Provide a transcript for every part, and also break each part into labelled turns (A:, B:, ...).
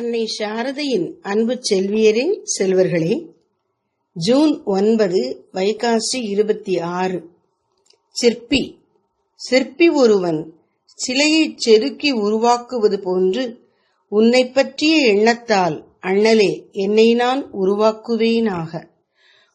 A: அன்னை சாரதையின் அன்பு செல்வியரே செல்வர்களே ஜூன் ஒன்பது வைகாசி இருபத்தி ஆறு. சிற்பி. சிற்பி ஒருவன் சிலையைச் செதுக்கி உருவாக்குவது போன்று உன்னை பற்றிய எண்ணத்தால் அண்ணலே என்னை நான் உருவாக்குவேனாக.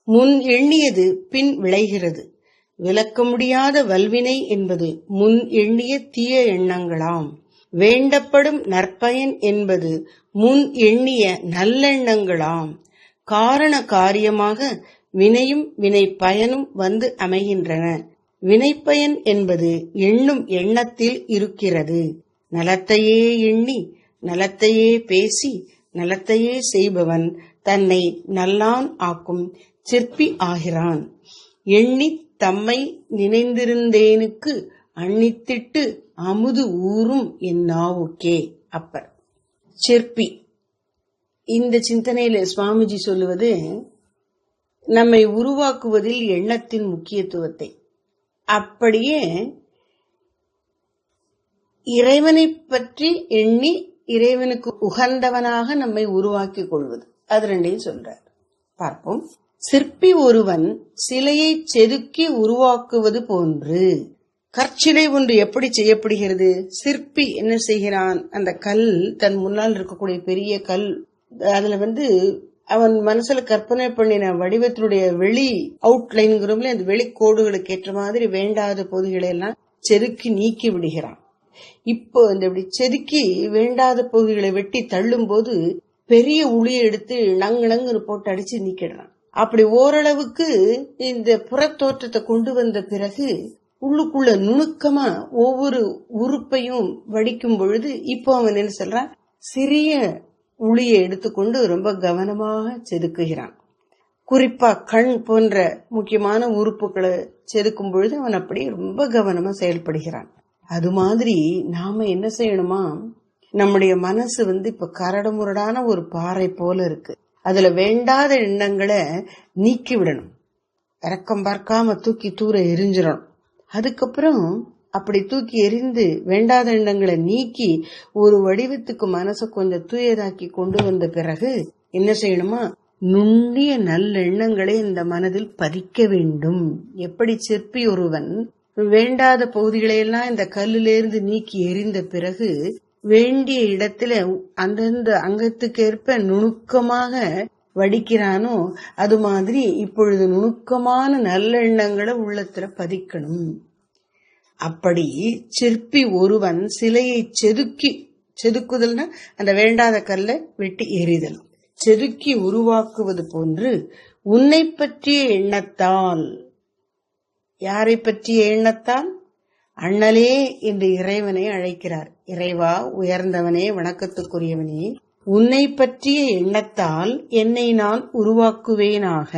A: முன் எண்ணியது பின் விளைகிறது. விளக்க முடியாத வல்வினை என்பது முன் எண்ணிய தீய எண்ணங்களாம். வேண்டப்படும் நற்பயன் என்பது முன் எண்ணிய நல்லெண்ணங்களாம். காரண காரியமாக வினையும் வினை பயனும் வந்து அமைகின்றன. வினைப்பயன் என்பது எண்ணும் எண்ணத்தில் இருக்கிறது. நலத்தையே எண்ணி நலத்தையே பேசி நலத்தையே செய்பவன் தன்னை நல்லான் ஆக்கும் சிற்பி ஆகிறான். எண்ணி தம்மை நினைந்திருந்தேனுக்கு அன்னித்திட்டு அமுது ஊறும் என் நாவுக்கே அப்பர். சிற்பி. இந்த சிந்தனையில சுவாமிஜி சொல்லுவது நம்மை உருவாக்குவதில் எண்ணத்தின் முக்கியத்துவத்தை. அப்படியே இறைவனை பற்றி எண்ணி இறைவனுக்கு உகந்தவனாக நம்மை உருவாக்கி கொள்வது. அது ரெண்டையும் சொல்றார். பார்ப்போம். சிற்பி ஒருவன் சிலையை செதுக்கி உருவாக்குவது போன்று கற்சிலை ஒன்று எப்படி செய்யப்படுகிறது? சிற்பி என்ன செய்கிறான்? அந்த கல் தன் முன்னால் இருக்கக்கூடிய பெரிய கல் அதுல வந்து அவன் மனசுல கற்பனை பண்ணின வடிவத்தினுடைய வெளி அவுட்லைன்கிறோம்ல அந்த வெளிக்கோடுகளுக்கு ஏற்ற மாதிரி வேண்டாத பகுதிகளை எல்லாம் செருக்கி நீக்கி விடுகிறான். இப்போ இந்த இப்படி செதுக்கி வேண்டாத பகுதிகளை வெட்டி தள்ளும் போது பெரிய உளியை எடுத்து நங்கு நங்குன்னு போட்டு அடிச்சு நீக்கிடுறான். அப்படி ஓரளவுக்கு இந்த புறத்தோற்றத்தை கொண்டு வந்த பிறகு உள்ளுக்குள்ள நுணுக்கமா ஒவ்வொரு உறுப்பையும் வடிக்கும் பொழுது இப்போ அவன் என்ன சொல்றான்? சிறிய உளியை எடுத்துக்கொண்டு ரொம்ப கவனமாக செதுக்குகிறான். குறிப்பா கண் போன்ற முக்கியமான உறுப்புகளை செதுக்கும் பொழுது அவன் அப்படி ரொம்ப கவனமா செயல்படுகிறான். அது மாதிரி நாம என்ன செய்யணுமா? நம்முடைய மனசு வந்து இப்ப கரடுமுரடான ஒரு பாறை போல இருக்கு. அதுல வேண்டாத எண்ணங்களை நீக்கி விடணும் இறக்கம் பார்க்காம தூக்கி தூர எரிஞ்சிடணும். அதுக்கப்புறம் அப்படி தூக்கி எரிந்து வேண்டாத எண்ணங்களை நீக்கி ஒரு வடிவத்துக்கு மனசை கொஞ்சம் தூயதாக்கி கொண்டு வந்த பிறகு என்ன செய்யணுமா? நுண்ணிய நல்லெண்ணங்களை இந்த மனதில் பதிக்க வேண்டும். எப்படி சிற்பி ஒருவன் வேண்டாத பகுதிகளையெல்லாம் இந்த கல்லிலிருந்து நீக்கி எரிந்த பிறகு வேண்டிய இடத்துல அந்தந்த அங்கத்துக்கேற்ப நுணுக்கமாக வடிக்கிறானோ அது மாதிரி இப்பொழுது நுணுக்கமான நல்லெண்ணங்களை உள்ளத்துல பதிக்கணும். அப்படி சிற்பி ஒருவன் சிலையை செதுக்கி செதுக்குதல்னா அந்த வேண்டாத கல்லை வெட்டி எறிதல். செதுக்கி உருவாக்குவது போன்று உன்னை பற்றிய எண்ணத்தால் யாரை பற்றிய எண்ணத்தால்? அண்ணலே என்று இறைவனை அழைக்கிறார். இறைவா உயர்ந்தவனே வணக்கத்துக்குரியவனே உன்னை பற்றிய எண்ணத்தால் என்னை நான் உருவாக்குவேனாக.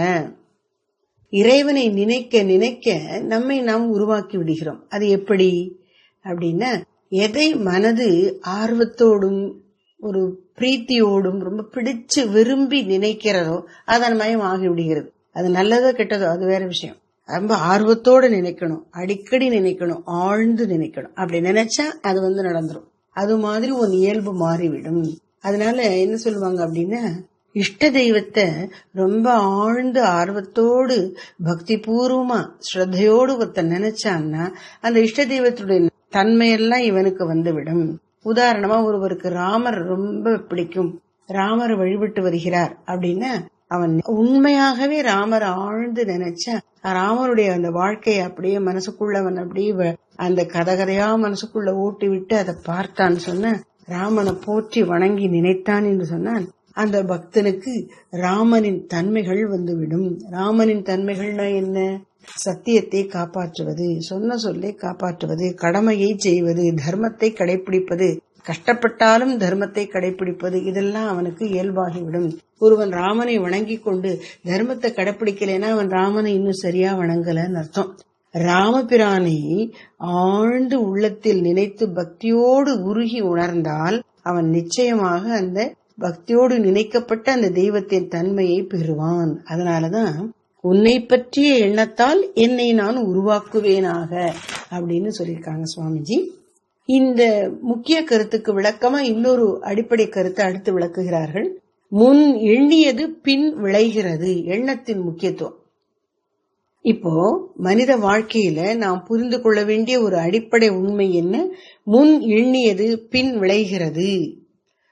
A: இறைவனை நினைக்க நினைக்க நம்மை நாம் உருவாக்கி விடுகிறோம். அது எப்படி? அப்படின்னா எதை மனது ஆர்வத்தோடும் ஒரு பிரீத்தியோடும் ரொம்ப பிடிச்சு விரும்பி நினைக்கிறதோ அதன் மயம் ஆகிவிடுகிறது அது நல்லதோ கெட்டதோ அது வேற விஷயம். ரொம்ப ஆர்வத்தோட நினைக்கணும். அடிக்கடி நினைக்கணும். ஆழ்ந்து நினைக்கணும். அப்படி நினைச்சா அது வந்து நடந்துரும். அது மாதிரி உன் இயல்பு மாறிவிடும். அதனால என்ன சொல்லுவாங்க அப்படின்னா இஷ்ட தெய்வத்தை ரொம்ப ஆழ்ந்து ஆர்வத்தோடு பக்தி பூர்வமா ஸ்ரத்தையோடு ஒருத்த நினைச்சான்னா அந்த இஷ்ட தெய்வத்துடைய தன்மையெல்லாம் இவனுக்கு வந்துவிடும். உதாரணமா ஒருவருக்கு ராமர் ரொம்ப பிடிக்கும். ராமர் வழிபட்டு வருகிறார் அப்படின்னா அவன் உண்மையாகவே ராமர் ஆழ்ந்து நினைச்சா ராமருடைய அந்த வாழ்க்கையை அப்படியே மனசுக்குள்ள அவன் அப்படியே அந்த கதகதையா மனசுக்குள்ள ஓட்டி விட்டு அதை பார்த்தான்னு சொன்ன ராமனை போற்றி வணங்கி நினைத்தான் என்று சொன்னால் அந்த பக்தனுக்கு ராமனின் தன்மைகள் வந்துவிடும். ராமனின் தன்மைகள்னா என்ன? சத்தியத்தை காப்பாற்றுவது சொன்ன சொல்லை காப்பாற்றுவது கடமையை செய்வது தர்மத்தை கடைபிடிப்பது கஷ்டப்பட்டாலும் தர்மத்தை கடைபிடிப்பது இதெல்லாம் அவனுக்கு இயல்பாகிவிடும். ஒருவன் ராமனை வணங்கி கொண்டு தர்மத்தை கடைபிடிக்கலைன்னா அவன் ராமனை இன்னும் சரியா வணங்கலன்னு அர்த்தம். ராமபிரானை ஆழ்ந்து உள்ளத்தில் நினைத்து பக்தியோடு உருகி உணர்ந்தால் அவன் நிச்சயமாக அந்த பக்தியோடு நினைக்கப்பட்ட அந்த தெய்வத்தின் தன்மையை பெறுவான். அதனாலதான் உன்னை பற்றிய எண்ணத்தால் என்னை நான் உருவாக்குவேனாக அப்படின்னு சொல்லியிருக்காங்க சுவாமிஜி. இந்த முக்கிய கருத்துக்கு விளக்கமா இன்னொரு அடிப்படை கருத்தை அடுத்து விளக்குகிறார்கள். முன் எண்ணியது பின் விளைகிறது எண்ணத்தின் முக்கியத்துவம். இப்போ மனித வாழ்க்கையில நாம் புரிந்து கொள்ள வேண்டிய ஒரு அடிப்படை உண்மை என்ன? முன் எண்ணியது பின் விளைகிறது.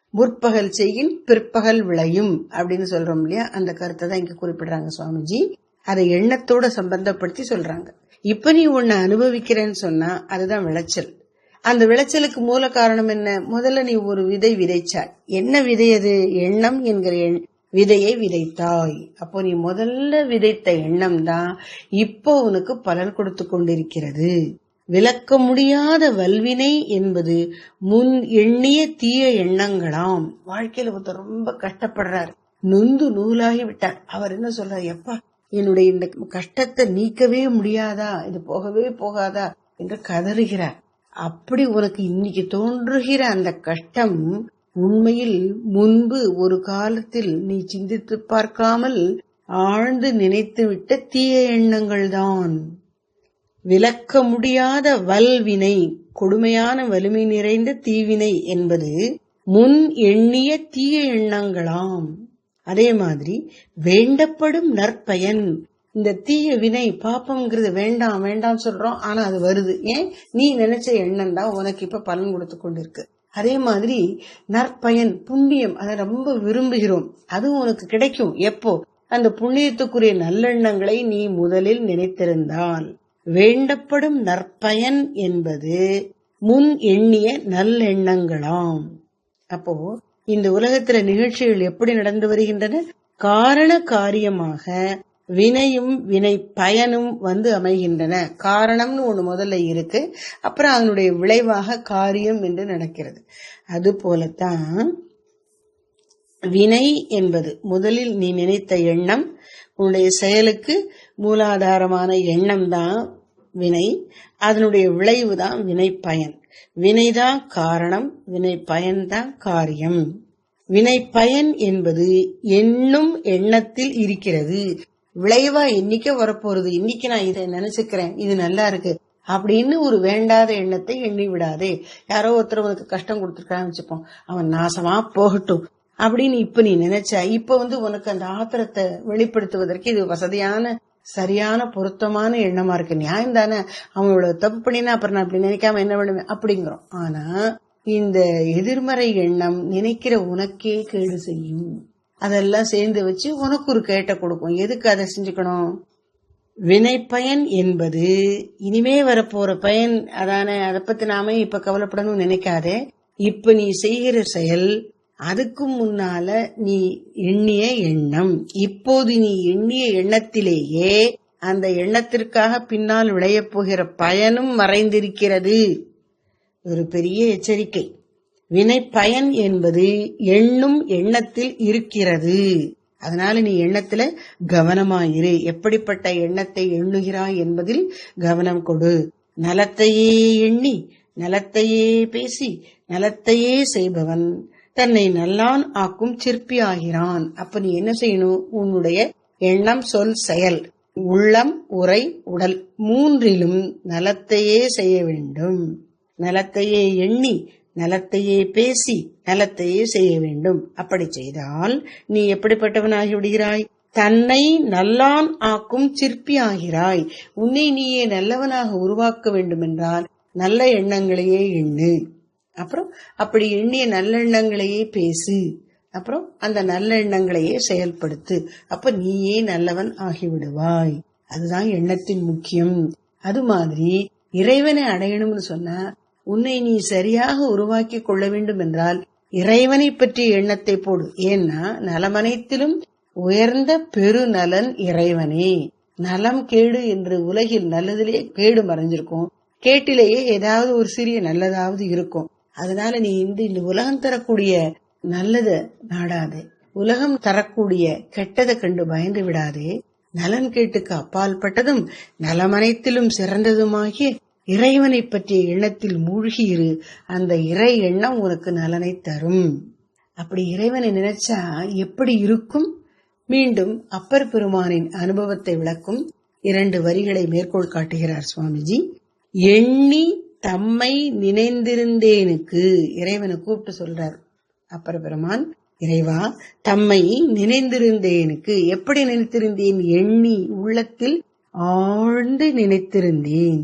A: முற்பகல் செய்யின் பிற்பகல் விளையும் அப்படின்னு சொல்றோம் இல்லையா? அந்த கருத்தை தான் இங்க குறிப்பிடுறாங்க சுவாமிஜி. அதை எண்ணத்தோட சம்பந்தப்படுத்தி சொல்றாங்க. இப்ப நீ உன்னை அனுபவிக்கிறேன்னு சொன்னா அதுதான் விளைச்சல். அந்த விளைச்சலுக்கு மூல காரணம் என்ன? முதல்ல நீ ஒரு விதை விதைச்சாய். என்ன விதை அது? எண்ணம் என்கிற எண்- விதையை விதைத்தாய். அப்போ நீ முதல்ல விதைத்த எண்ணம் தான் இப்போ உனக்கு பலன் கொடுத்து கொண்டிருக்கிறது. விளக்க முடியாத வல்வினை என்பது முன் எண்ணிய தீய எண்ணங்களாம். வாழ்க்கையில ஒருத்தர் ரொம்ப கஷ்டப்படுறாரு. நொந்து நூலாகி விட்டார். அவர் என்ன சொல்றார்? எப்பா என்னுடைய இந்த கஷ்டத்தை நீக்கவே முடியாதா? இது போகவே போகாதா? என்று கதறுகிறார். அப்படி உனக்கு இன்னைக்கு தோன்றுகிற அந்த கஷ்டம் உண்மையில் முன்பு ஒரு காலத்தில் நீ சிந்தித்து பார்க்காமல் ஆழ்ந்து நினைத்துவிட்ட தீய எண்ணங்கள்தான். விளக்க முடியாத வல்வினை கொடுமையான வலிமை நிறைந்த தீவினை என்பது முன் எண்ணிய தீய எண்ணங்களாம். அதே மாதிரி வேண்டப்படும் நற்பயன். இந்த தீய வினை பாப்பம்ங்கிறது வேண்டாம் வேண்டாம் சொல்றோம் ஆனா அது வருது. ஏன்? நீ நினைச்ச எண்ணம் தான் உனக்கு இப்ப பலன் கொடுத்து கொண்டிருக்கு. அதே மாதிரி நற்பயன் புண்ணியம் அதை ரொம்ப விரும்புகிறோம். அதுவும் உனக்கு கிடைக்கும். எப்போ? அந்த புண்ணியத்துக்குரிய நல்லெண்ணங்களை நீ முதலில் நினைத்திருந்தால். வேண்டப்படும் நற்பயன் என்பது முன் எண்ணிய நல்லெண்ணங்களாம். அப்போ இந்த உலகத்துல நிகழ்ச்சிகள் எப்படி நடந்து வருகின்றன? காரண காரியமாக வினையும் வினை பயனும் வந்து அமைகின்றன. காரணம்னு ஒண்ணு முதல்ல இருக்கு. அப்புறம் அதனுடைய விளைவாக காரியம் என்று நடக்கிறது. அது போலத்தான் வினை என்பது முதலில் நீ நினைத்த எண்ணம் உன்னுடைய செயலுக்கு மூலாதாரமான எண்ணம் தான் வினை அதனுடைய விளைவு தான் வினை பயன். வினைதான் காரணம் வினை பயன்தான் காரியம். வினை பயன் என்பது எண்ணும் எண்ணத்தில் இருக்கிறது. விளைவா இன்னைக்கு வரப்போறது. இன்னைக்கு நான் இதை நினைச்சுக்கிறேன். இது நல்லா இருக்கு. அப்படின்னு ஒரு வேண்டாத எண்ணத்தை எண்ணி விடாதே. யாரோ ஒருத்தர் உனக்கு கஷ்டம் கொடுத்துருக்கான்னு வச்சுப்போம். அவன் நாசமா போகட்டும். அப்படின்னு இப்ப நீ நினைச்ச இப்ப வந்து உனக்கு அந்த ஆத்திரத்தை வெளிப்படுத்துவதற்கு இது வசதியான சரியான பொருத்தமான எண்ணமா இருக்கு. நியாயம் தானே? அவனோட தப்பு பண்ணினா அப்புறம் நான் அப்படி நினைக்காம என்ன பண்ணுவேன்? அப்படிங்கிறோம். ஆனா இந்த எதிர்மறை எண்ணம் நினைக்கிற உனக்கே கேடு செய்யும். அதெல்லாம் சேர்ந்து வச்சு உனக்கு ஒரு கேட்ட கொடுக்கும். எதுக்கு அதை செஞ்சுக்கணும்? வினை பயன் என்பது இனிமே வரப்போற பயன் அதான? அதை பத்தி நாம இப்ப கவலைப்படணும்னு நினைக்காதே. இப்ப நீ செய்கிற செயல் அதுக்கும் முன்னால நீ எண்ணிய எண்ணம். இப்போது நீ எண்ணிய எண்ணத்திலேயே அந்த எண்ணத்திற்காக பின்னால் விளையப் போகிற பயனும் மறைந்திருக்கிறது. ஒரு பெரிய எச்சரிக்கை. வினை பயன் என்பது எண்ணும் எண்ணத்தில் இருக்கிறது. அதனால நீ எண்ணத்துல கவனமாயிரு. எப்படிப்பட்ட எண்ணத்தை எண்ணுகிறாய் என்பதில் கவனம் கொடு. நலத்தையே எண்ணி நலத்தையே பேசி நலத்தையே செய்பவன். தன்னை நல்லான் ஆக்கும் சிற்பி ஆகிறான். அப்ப நீ என்ன செய்யணும்? உன்னுடைய எண்ணம் சொல் செயல் உள்ளம் உரை உடல் மூன்றிலும் நலத்தையே செய்ய வேண்டும். நலத்தையே எண்ணி நலத்தையே பேசி நலத்தையே செய்ய வேண்டும். அப்படி செய்தால் நீ எப்படிப்பட்டவனாகி விடுகிறாய் தன்னை நல்லான் ஆக்கும் சிற்பி ஆகிறாய் உன்னை நீயே நல்லவனாக உருவாக்க வேண்டும் என்றால் நல்ல எண்ணங்களையே எண்ணு. அப்புறம் அப்படி எண்ணிய நல்லெண்ணங்களையே பேசு. அப்புறம் அந்த நல்ல எண்ணங்களையே செயல்படுத்து. அப்ப நீயே நல்லவன் ஆகிவிடுவாய். அதுதான் எண்ணத்தின் முக்கியம். அது மாதிரி இறைவனை அடையணும்னு சொன்னா உன்னை நீ சரியாக உருவாக்கி கொள்ள வேண்டும் என்றால் இறைவனை பற்றிய எண்ணத்தை போடு. ஏன்னா நலமனைத்திலும் உயர்ந்த பெருநலன் இறைவனே. நலம் கேடு என்று உலகில் நல்லதிலே கேடு மறைஞ்சிருக்கும். கேட்டிலேயே ஏதாவது ஒரு சிறிய நல்லதாவது இருக்கும். அதனால நீ இந்த இந்த உலகம் தரக்கூடிய நல்லத நாடாதே. உலகம் தரக்கூடிய கெட்டதை கண்டு பயந்து விடாதே. நலன் கேட்டுக்கு அப்பாற்பட்டதும் நலமனைத்திலும் சிறந்ததுமாகிய இறைவனை பற்றிய எண்ணத்தில் மூழ்கியிரு. அந்த இறை எண்ணம் உனக்கு நலனை தரும். அப்படி இறைவனை நினைச்சா எப்படி இருக்கும்? மீண்டும் அப்பர் பெருமானின் அனுபவத்தை விளக்கும் இரண்டு வரிகளை மேற்கோள் காட்டுகிறார் சுவாமிஜி. எண்ணி தம்மை நினைந்திருந்தேனுக்கு இறைவனை கூப்பிட்டு சொல்றார் அப்பர் பெருமான். இறைவா தம்மை நினைந்திருந்தேனுக்கு எப்படி நினைத்திருந்தேன்? எண்ணி உள்ளத்தில் ஆழ்ந்து நினைத்திருந்தேன்.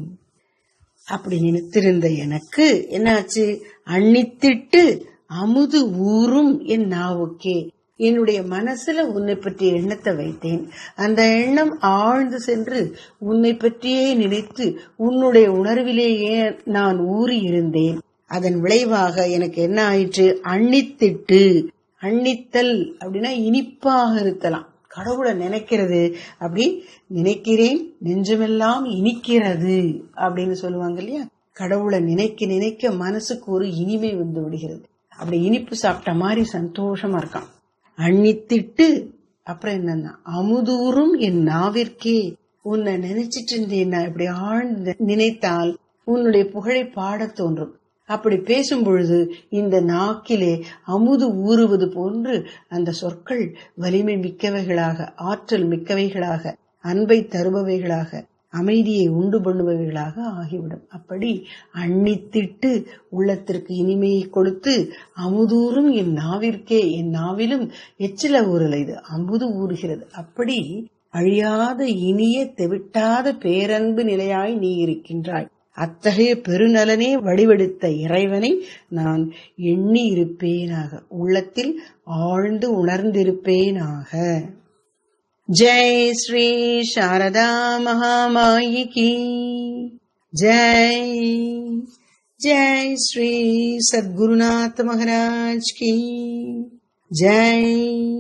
A: அப்படி நினைத்திருந்த எனக்கு என்னாச்சு? அன்னித்திட்டு அமுது ஊறும் என் நாவுக்கே. என்னுடைய மனசுல உன்னை பற்றிய எண்ணத்தை வைத்தேன். அந்த எண்ணம் ஆழ்ந்து சென்று உன்னை பற்றியே நினைத்து உன்னுடைய உணர்விலேயே நான் ஊறி இருந்தேன். அதன் விளைவாக எனக்கு என்ன ஆயிற்று? அன்னித்திட்டு. அன்னித்தல் அப்படின்னா இனிப்பாக இருத்தலாம். கடவுளை நினைக்கிறது. அப்படி நினைக்கிறேன் நெஞ்சமெல்லாம் இனிக்கிறது அப்படின்னு சொல்லுவாங்க இல்லையா? கடவுளை நினைக்க நினைக்க மனசுக்கு ஒரு இனிமை வந்து விடுகிறது. அப்படி இனிப்பு சாப்பிட்ட மாதிரி சந்தோஷமா இருக்கான். அண்ணித்திட்டு அப்புறம் என்னன்னா அமுதூறும் என் நாவிற்கே உன்னை நினைச்சிட்டு இருந்தேன் இப்படி ஆழ்ந்து நினைத்தால் உன்னுடைய புகழை பாடத் தோன்றும். அப்படி பேசும் பொழுது இந்த நாக்கிலே அமுது ஊறுவது போன்று அந்த சொற்கள் வலிமை மிக்கவைகளாக ஆற்றல் மிக்கவைகளாக அன்பை தருபவைகளாக அமைதியை உண்டு பண்ணுபவைகளாக ஆகிவிடும். அப்படி அன்னித்திட்டு உள்ளத்திற்கு இனிமையை கொடுத்து அமுதூறும் என் நாவிற்கே என் நாவிலும் எச்சில ஊறல இது அமுது ஊறுகிறது. அப்படி அழியாத இனிய தெவிட்டாத பேரன்பு நிலையாய் நீ இருக்கின்றாய். அத்தகைய பெருநலனே வடிவெடுத்த இறைவனை நான் எண்ணி இருப்பேனாக உள்ளத்தில் ஆழ்ந்து உணர்ந்திருப்பேனாக. ஜெய் ஸ்ரீ சாரதா மகாமாயி கி ஜெய் ஜெய் ஸ்ரீ சத்குருநாத் மகராஜ் கி. ஜெய்.